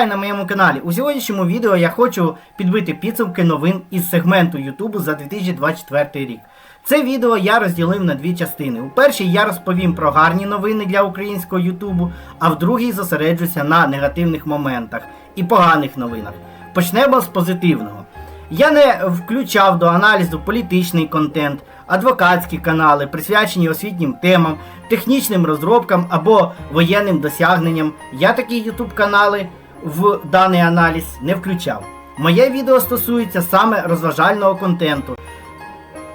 Вітаю на моєму каналі. У сьогоднішньому відео я хочу підбити підсумки новин із сегменту Ютубу за 2024 рік. Це відео я розділив на дві частини. У першій я розповім про гарні новини для українського Ютубу, а в другій зосереджуся на негативних моментах і поганих новинах. Почнемо з позитивного. Я не включав до аналізу політичний контент, адвокатські канали, присвячені освітнім темам, технічним розробкам або воєнним досягненням. Я такі YouTube канали в даний аналіз не включав. Моє відео стосується саме розважального контенту,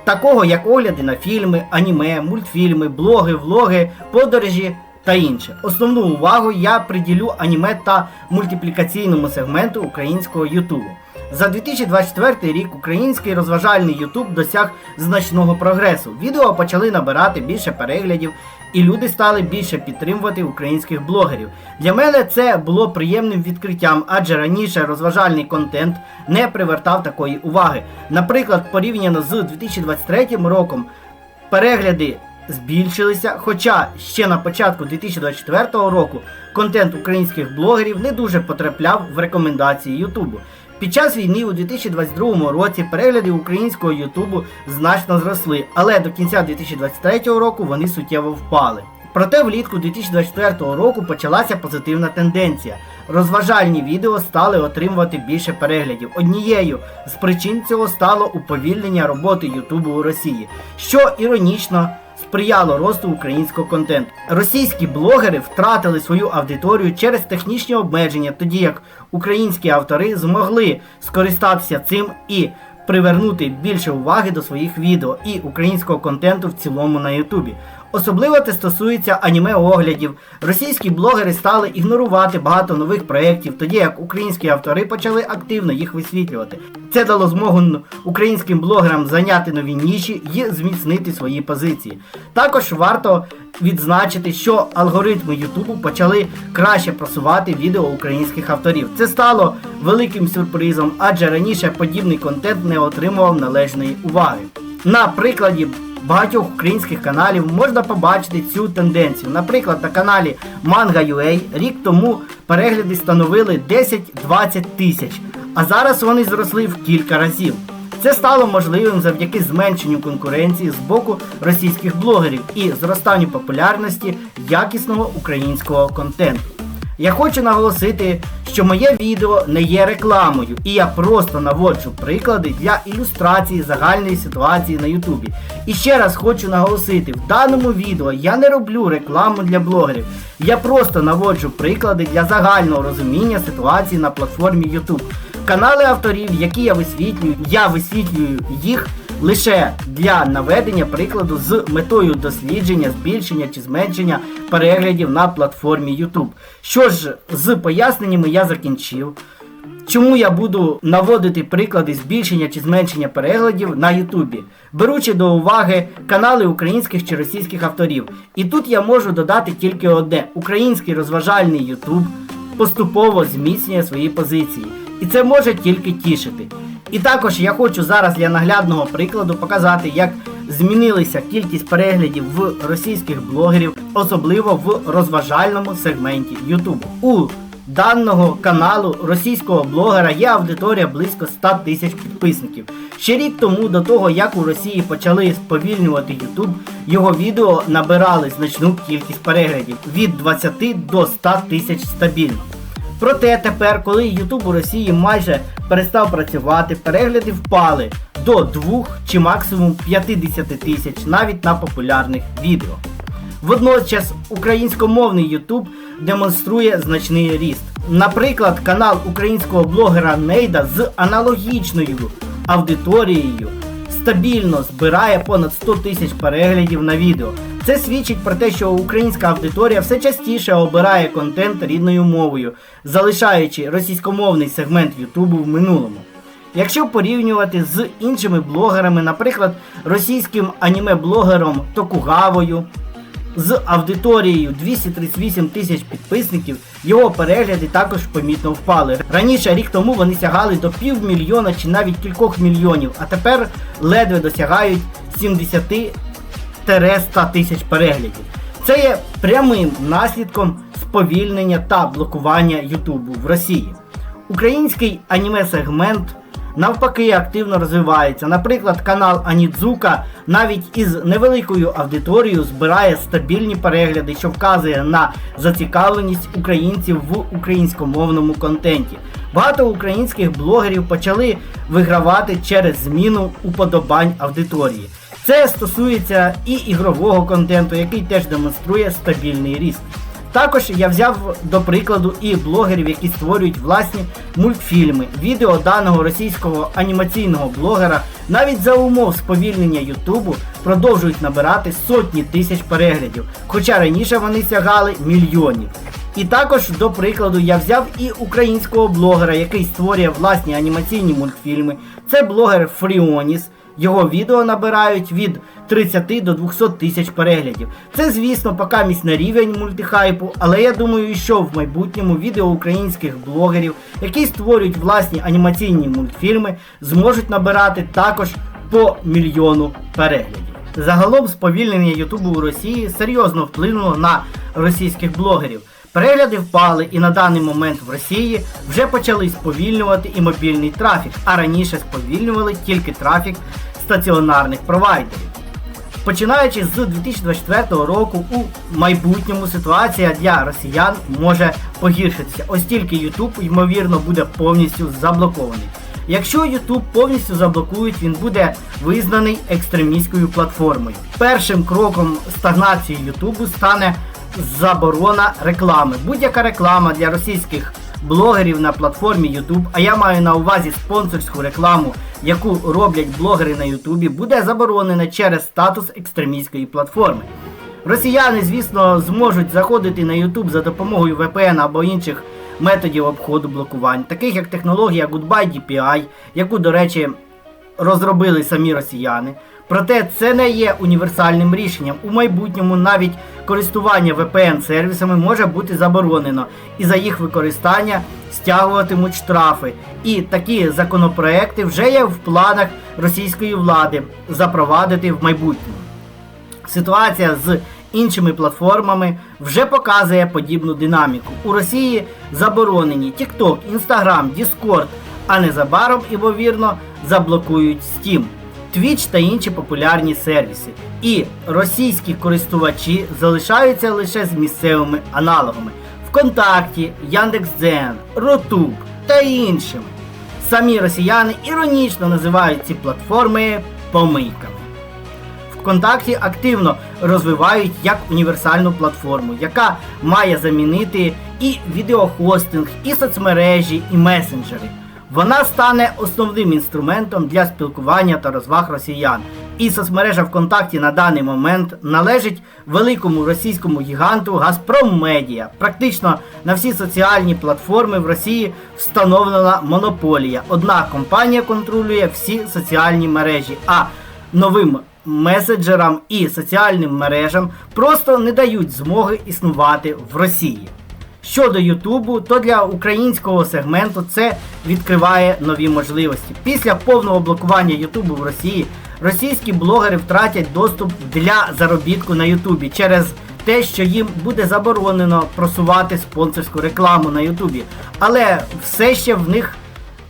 такого як огляди на фільми, аніме, мультфільми, блоги, влоги, подорожі та інше. Основну увагу я приділю аніме та мультиплікаційному сегменту українського Ютубу. За 2024 рік український розважальний Ютуб досяг значного прогресу. Відео почали набирати більше переглядів, і люди стали більше підтримувати українських блогерів. Для мене це було приємним відкриттям, адже раніше розважальний контент не привертав такої уваги. Наприклад, порівняно з 2023 роком перегляди збільшилися, хоча ще на початку 2024 року контент українських блогерів не дуже потрапляв в рекомендації Ютубу. Під час війни у 2022 році перегляди українського Ютубу значно зросли, але до кінця 2023 року вони суттєво впали. Проте влітку 2024 року почалася позитивна тенденція. Розважальні відео стали отримувати більше переглядів. Однією з причин цього стало уповільнення роботи Ютубу у Росії, що іронічно сприяло росту українського контенту. Російські блогери втратили свою аудиторію через технічні обмеження, тоді як українські автори змогли скористатися цим і привернути більше уваги до своїх відео і українського контенту в цілому на Ютубі. Особливо це стосується аніме-оглядів. Російські блогери стали ігнорувати багато нових проєктів, тоді як українські автори почали активно їх висвітлювати. Це дало змогу українським блогерам зайняти нові ніші і зміцнити свої позиції. Також варто відзначити, що алгоритми Ютубу почали краще просувати відео українських авторів. Це стало великим сюрпризом, адже раніше подібний контент не отримував належної уваги. На прикладі багатьох українських каналів можна побачити цю тенденцію. Наприклад, на каналі Manga.ua рік тому перегляди становили 10-20 тисяч, а зараз вони зросли в кілька разів. Це стало можливим завдяки зменшенню конкуренції з боку російських блогерів і зростанню популярності якісного українського контенту. Я хочу наголосити, що моє відео не є рекламою, і я просто наводжу приклади для ілюстрації загальної ситуації на Ютубі. І ще раз хочу наголосити, в даному відео я не роблю рекламу для блогерів. Я просто наводжу приклади для загального розуміння ситуації на платформі YouTube. Канали авторів, які я висвітлюю, я висвітлюю їх лише для наведення прикладу з метою дослідження, збільшення чи зменшення переглядів на платформі YouTube. Що ж, з поясненнями я закінчив. Чому я буду наводити приклади збільшення чи зменшення переглядів на Ютубі, беручи до уваги канали українських чи російських авторів. І тут я можу додати тільки одне: український розважальний Ютуб поступово зміцнює свої позиції. І це може тільки тішити. І також я хочу зараз для наглядного прикладу показати, як змінилася кількість переглядів в російських блогерів, особливо в розважальному сегменті YouTube. У даного каналу російського блогера є аудиторія близько 100 тисяч підписників. Ще рік тому, до того як у Росії почали сповільнювати YouTube, його відео набирали значну кількість переглядів від 20 до 100 тисяч стабільно. Проте тепер, коли YouTube у Росії майже перестав працювати, перегляди впали до 2 чи максимум 50 тисяч навіть на популярних відео. Водночас українськомовний YouTube демонструє значний ріст. Наприклад, канал українського блогера Нейда з аналогічною аудиторією стабільно збирає понад 100 тисяч переглядів на відео. Це свідчить про те, що українська аудиторія все частіше обирає контент рідною мовою, залишаючи російськомовний сегмент Ютубу в минулому. Якщо порівнювати з іншими блогерами, наприклад, російським аніме-блогером Токугавою, з аудиторією 238 тисяч підписників, його перегляди також помітно впали. Раніше рік тому вони сягали до півмільйона чи навіть кількох мільйонів, а тепер ледве досягають 70 100 тисяч переглядів. Це є прямим наслідком сповільнення та блокування Ютубу в Росії. Український аніме-сегмент навпаки активно розвивається. Наприклад, канал Анідзука навіть із невеликою аудиторією збирає стабільні перегляди, що вказує на зацікавленість українців в українськомовному контенті. Багато українських блогерів почали вигравати через зміну уподобань аудиторії. Це стосується і ігрового контенту, який теж демонструє стабільний ріст. Також я взяв до прикладу і блогерів, які створюють власні мультфільми. Відео даного російського анімаційного блогера навіть за умов сповільнення Ютубу продовжують набирати сотні тисяч переглядів, хоча раніше вони сягали мільйонів. І також до прикладу я взяв і українського блогера, який створює власні анімаційні мультфільми. Це блогер Фріоніс. Його відео набирають від 30 до 200 тисяч переглядів. Це, звісно, поки на рівень мультихайпу, але я думаю, що в майбутньому відео українських блогерів, які створюють власні анімаційні мультфільми, зможуть набирати також по мільйону переглядів. Загалом сповільнення Ютубу у Росії серйозно вплинуло на російських блогерів. Перегляди впали і на даний момент в Росії вже почали сповільнювати і мобільний трафік, а раніше сповільнювали тільки трафік стаціонарних провайдерів. Починаючи з 2024 року, у майбутньому ситуація для росіян може погіршитися, ось тільки YouTube, ймовірно, буде повністю заблокований. Якщо YouTube повністю заблокують, він буде визнаний екстремістською платформою. Першим кроком стагнації YouTube стане заборона реклами. Будь-яка реклама для російських блогерів на платформі YouTube, а я маю на увазі спонсорську рекламу, яку роблять блогери на YouTube, буде заборонена через статус екстремістської платформи. Росіяни, звісно, зможуть заходити на YouTube за допомогою VPN або інших методів обходу блокувань, таких як технологія Goodbye DPI, яку, до речі, розробили самі росіяни. Проте це не є універсальним рішенням. У майбутньому навіть користування VPN-сервісами може бути заборонено, і за їх використання стягуватимуть штрафи. І такі законопроекти вже є в планах російської влади запровадити в майбутньому. Ситуація з іншими платформами вже показує подібну динаміку. У Росії заборонені TikTok, Instagram, Discord, а незабаром, ймовірно, заблокують Steam. Twitch та інші популярні сервіси. І російські користувачі залишаються лише з місцевими аналогами ВКонтакті, Яндекс.Дзен, Ротуб та іншими. Самі росіяни іронічно називають ці платформи помийками. ВКонтакті активно розвивають як універсальну платформу, яка має замінити і відеохостинг, і соцмережі, і месенджери. Вона стане основним інструментом для спілкування та розваг росіян. І соцмережа ВКонтакті на даний момент належить великому російському гіганту Газпром Медіа. Практично на всі соціальні платформи в Росії встановлена монополія. Одна компанія контролює всі соціальні мережі, а новим меседжерам і соціальним мережам просто не дають змоги існувати в Росії. Щодо Ютубу, то для українського сегменту це відкриває нові можливості. Після повного блокування Ютубу в Росії російські блогери втратять доступ для заробітку на Ютубі через те, що їм буде заборонено просувати спонсорську рекламу на Ютубі. Але все ще в них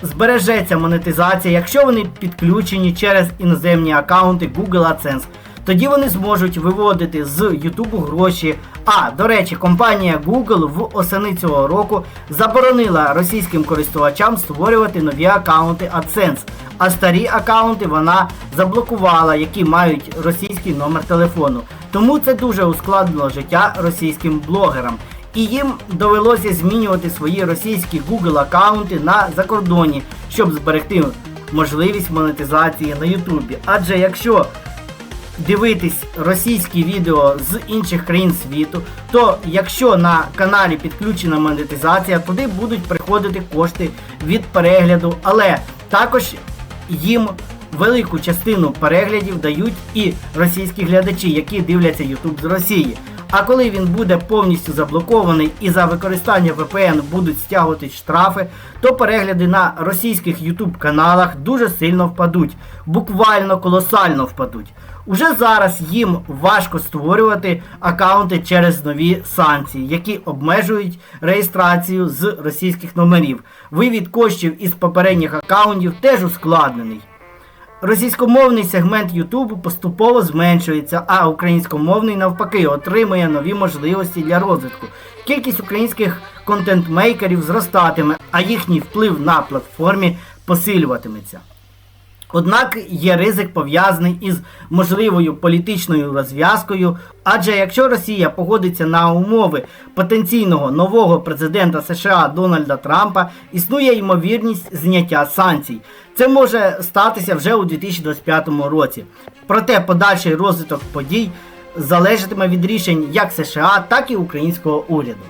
збережеться монетизація, якщо вони підключені через іноземні аккаунти Google AdSense. Тоді вони зможуть виводити з Ютубу гроші. А, до речі, компанія Google в осени цього року заборонила російським користувачам створювати нові аккаунти AdSense, а старі аккаунти вона заблокувала, які мають російський номер телефону. Тому це дуже ускладнило життя російським блогерам. І їм довелося змінювати свої російські Google аккаунти на закордоні, щоб зберегти можливість монетизації на Ютубі. Адже якщо дивитись російські відео з інших країн світу, то якщо на каналі підключена монетизація, туди будуть приходити кошти від перегляду, але також їм велику частину переглядів дають і російські глядачі, які дивляться YouTube з Росії. А коли він буде повністю заблокований і за використання VPN будуть стягувати штрафи, то перегляди на російських YouTube каналах дуже сильно впадуть, буквально колосально впадуть. Уже зараз їм важко створювати аккаунти через нові санкції, які обмежують реєстрацію з російських номерів. Вивід коштів із попередніх аккаунтів теж ускладнений. Російськомовний сегмент Ютубу поступово зменшується, а українськомовний навпаки отримує нові можливості для розвитку. Кількість українських контент-мейкерів зростатиме, а їхній вплив на платформі посилюватиметься. Однак є ризик пов'язаний із можливою політичною розв'язкою, адже якщо Росія погодиться на умови потенційного нового президента США Дональда Трампа, існує ймовірність зняття санкцій. Це може статися вже у 2025 році. Проте подальший розвиток подій залежатиме від рішень як США, так і українського уряду.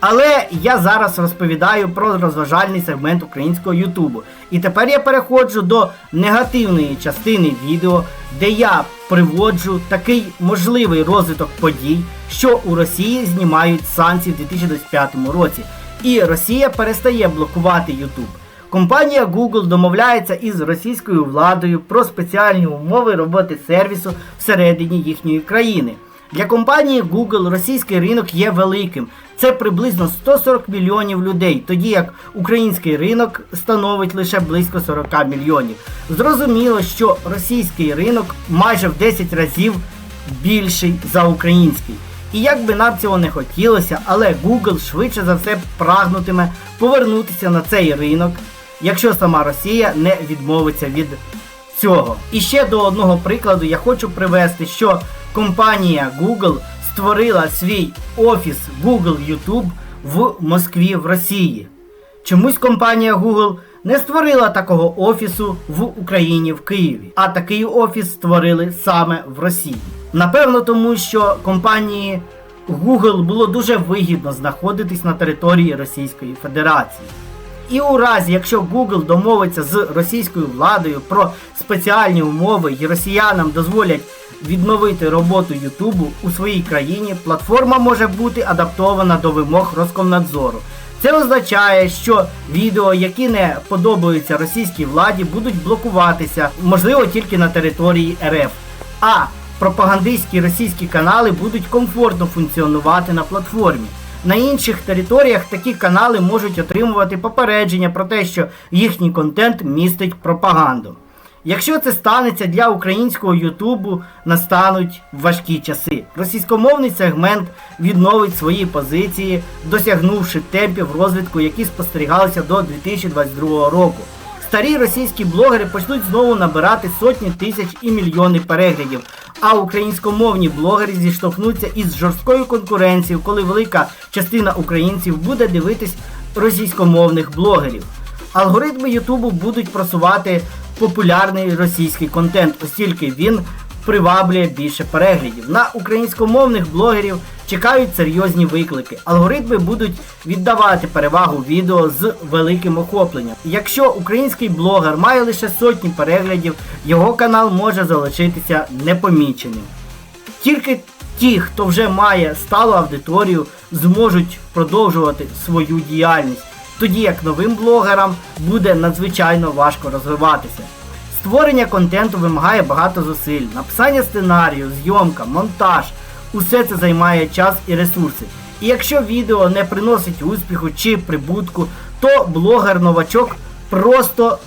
Але я зараз розповідаю про розважальний сегмент українського Ютубу. І тепер я переходжу до негативної частини відео, де я приводжу такий можливий розвиток подій, що у Росії знімають санкції в 2025 році. І Росія перестає блокувати Ютуб. Компанія Google домовляється із російською владою про спеціальні умови роботи сервісу всередині їхньої країни. Для компанії Google російський ринок є великим. Це приблизно 140 мільйонів людей, тоді як український ринок становить лише близько 40 мільйонів. Зрозуміло, що російський ринок майже в 10 разів більший за український. І як би нам цього не хотілося, але Google швидше за все прагнутиме повернутися на цей ринок, якщо сама Росія не відмовиться від цього. І ще до одного прикладу я хочу привести, що компанія Google створила свій офіс Google YouTube в Москві в Росії. Чомусь компанія Google не створила такого офісу в Україні в Києві, а такий офіс створили саме в Росії. Напевно, тому що компанії Google було дуже вигідно знаходитись на території Російської Федерації. І у разі, якщо Google домовиться з російською владою про спеціальні умови і росіянам дозволять відновити роботу Ютубу у своїй країні, платформа може бути адаптована до вимог Роскомнадзору. Це означає, що відео, які не подобаються російській владі, будуть блокуватися, можливо, тільки на території РФ. А пропагандистські російські канали будуть комфортно функціонувати на платформі. На інших територіях такі канали можуть отримувати попередження про те, що їхній контент містить пропаганду. Якщо це станеться для українського Ютубу, настануть важкі часи. Російськомовний сегмент відновить свої позиції, досягнувши темпів розвитку, які спостерігалися до 2022 року. Старі російські блогери почнуть знову набирати сотні тисяч і мільйони переглядів, а українськомовні блогери зіштовхнуться із жорсткою конкуренцією, коли велика частина українців буде дивитись російськомовних блогерів. Алгоритми Ютубу будуть просувати популярний російський контент, оскільки він приваблює більше переглядів. На українськомовних блогерів чекають серйозні виклики. Алгоритми будуть віддавати перевагу відео з великим охопленням. Якщо український блогер має лише сотні переглядів, його канал може залишитися непоміченим. Тільки ті, хто вже має сталу аудиторію, зможуть продовжувати свою діяльність, тоді як новим блогерам буде надзвичайно важко розвиватися. Створення контенту вимагає багато зусиль, написання сценарію, зйомка, монтаж. Усе це займає час і ресурси. І якщо відео не приносить успіху чи прибутку, то блогер-новачок просто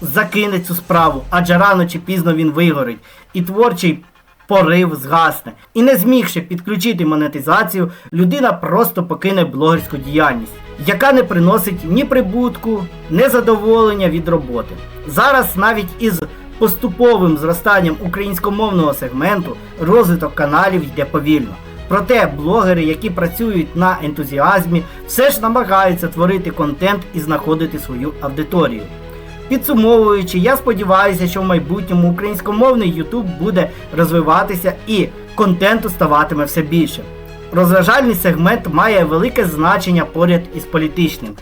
закине цю справу, адже рано чи пізно він вигорить. І творчий порив згасне. І не змігши підключити монетизацію, людина просто покине блогерську діяльність, яка не приносить ні прибутку, ні задоволення від роботи. Зараз навіть із поступовим зростанням українськомовного сегменту розвиток каналів йде повільно. Проте блогери, які працюють на ентузіазмі, все ж намагаються творити контент і знаходити свою аудиторію. Підсумовуючи, я сподіваюся, що в майбутньому українськомовний YouTube буде розвиватися і контенту ставатиме все більше. Розважальний сегмент має велике значення поряд із політичним.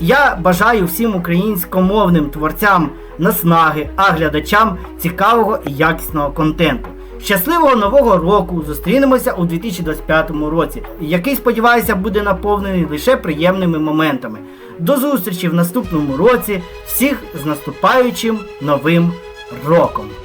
Я бажаю всім українськомовним творцям наснаги, а глядачам цікавого і якісного контенту. Щасливого нового року! Зустрінемося у 2025 році, який, сподіваюся, буде наповнений лише приємними моментами. До зустрічі в наступному році. Всіх з наступаючим новим роком!